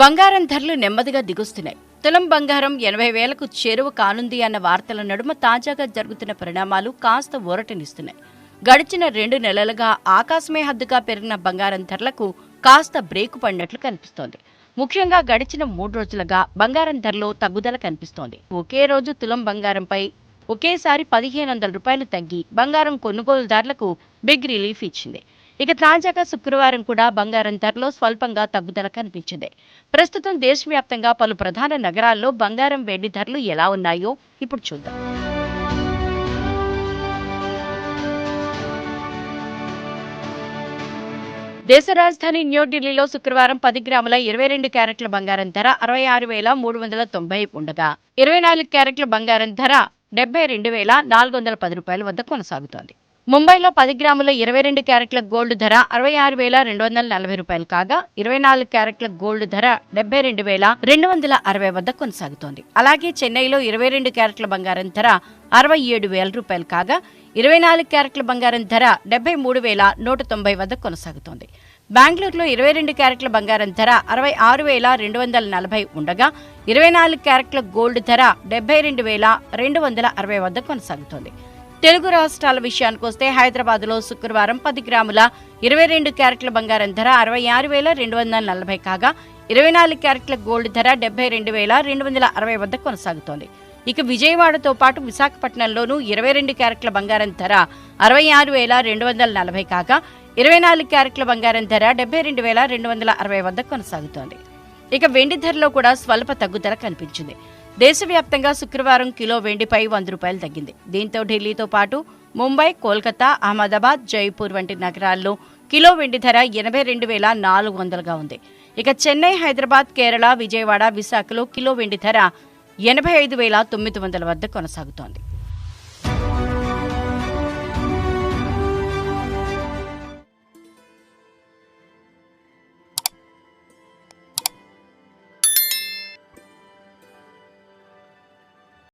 బంగారం ధరలు నెమ్మదిగా దిగుస్తున్నాయి. తులం బంగారం ఎనభై వేలకు చేరువ కానుంది అన్న వార్తల నడుమ తాజాగా జరుగుతున్న పరిణామాలు కాస్త ఊరటనిస్తున్నాయి. గడిచిన రెండు నెలలుగా ఆకాశమే హద్దుగా పెరిగిన బంగారం ధరలకు కాస్త బ్రేకు పడినట్లు కనిపిస్తోంది. ముఖ్యంగా గడిచిన మూడు రోజులుగా బంగారం ధరలో తగ్గుదల కనిపిస్తోంది. ఒకే రోజు తులం బంగారంపై ఒకేసారి పదిహేను వందల రూపాయలు తగ్గి బంగారం కొనుగోలుదారులకు బిగ్ రిలీఫ్ ఇచ్చింది. ఇక తాజాగా శుక్రవారం కూడా బంగారం ధరలో స్వల్పంగా తగ్గుదల కనిపించింది. ప్రస్తుతం దేశవ్యాప్తంగా పలు ప్రధాన నగరాల్లో బంగారం వెండి ధరలు ఎలా ఉన్నాయో ఇప్పుడు చూద్దాం. దేశ రాజధాని న్యూఢిల్లీలో శుక్రవారం పది గ్రాముల ఇరవై రెండు క్యారెట్ల బంగారం ధర అరవై ఆరు వేల మూడు వందల తొంభై ఉండగా ఇరవై నాలుగు క్యారెట్ల బంగారం ధర డెబ్బై రెండు వేల నాలుగు వందల పది రూపాయల వద్ద కొనసాగుతోంది. ముంబైలో పది గ్రాముల ఇరవై రెండు క్యారెట్ల గోల్డ్ ధర అరవై ఆరు వేల రెండు వందల నలభై రూపాయలు కాగా ఇరవై నాలుగు క్యారెట్ల గోల్డ్ ధర డెబ్బై రెండు వేల రెండు వందల అరవై వద్ద కొనసాగుతోంది. అలాగే చెన్నైలో ఇరవై రెండు క్యారెట్ల బంగారం ధర అరవై ఏడు వేల రూపాయలు కాగా ఇరవై నాలుగు క్యారెట్ల బంగారం ధర డెబ్బై మూడు వేల నూట తొంభై వద్ద కొనసాగుతోంది. బెంగళూరులో ఇరవై రెండు క్యారెట్ల బంగారం ధర అరవై ఆరు వేల రెండు వందల నలభై ఉండగా ఇరవై నాలుగు క్యారెట్ల గోల్డ్ ధర డెబ్బై రెండు వేల రెండు వందల అరవై వద్ద కొనసాగుతోంది. తెలుగు రాష్ట్రాల విషయానికి వస్తే హైదరాబాద్లో శుక్రవారం పది గ్రాముల ఇరవై రెండు క్యారెట్ల బంగారం ధర అరవై ఆరు వేల రెండు వందల నలభై కాగా ఇరవై నాలుగు క్యారెట్ల గోల్డ్ ధర డెబ్బై రెండు వేల రెండు వందల అరవై వద్ద కొనసాగుతోంది. ఇక విజయవాడతో పాటు విశాఖపట్నంలోనూ ఇరవై రెండు క్యారెట్ల బంగారం ధర అరవై ఆరు వేల రెండు వందల నలభై కాగా ఇరవై నాలుగు క్యారెట్ల బంగారం ధర డెబ్బై రెండు వేల రెండు వందల అరవై వద్ద కొనసాగుతోంది. ఇక వెండి ధరలో కూడా స్వల్ప తగ్గుదల కనిపించింది. దేశవ్యాప్తంగా శుక్రవారం కిలో వెండిపై వంద రూపాయలు తగ్గింది. దీంతో ఢిల్లీతో పాటు ముంబై కోల్కతా అహ్మదాబాద్ జైపూర్ వంటి నగరాల్లో కిలో వెండి ధర ఎనభై రెండు వేల నాలుగు వందలుగా ఉంది. ఇక చెన్నై హైదరాబాద్ కేరళ విజయవాడ విశాఖలో కిలో వెండి ధర ఎనభై ఐదు వేల తొమ్మిది వందల వద్ద కొనసాగుతోంది.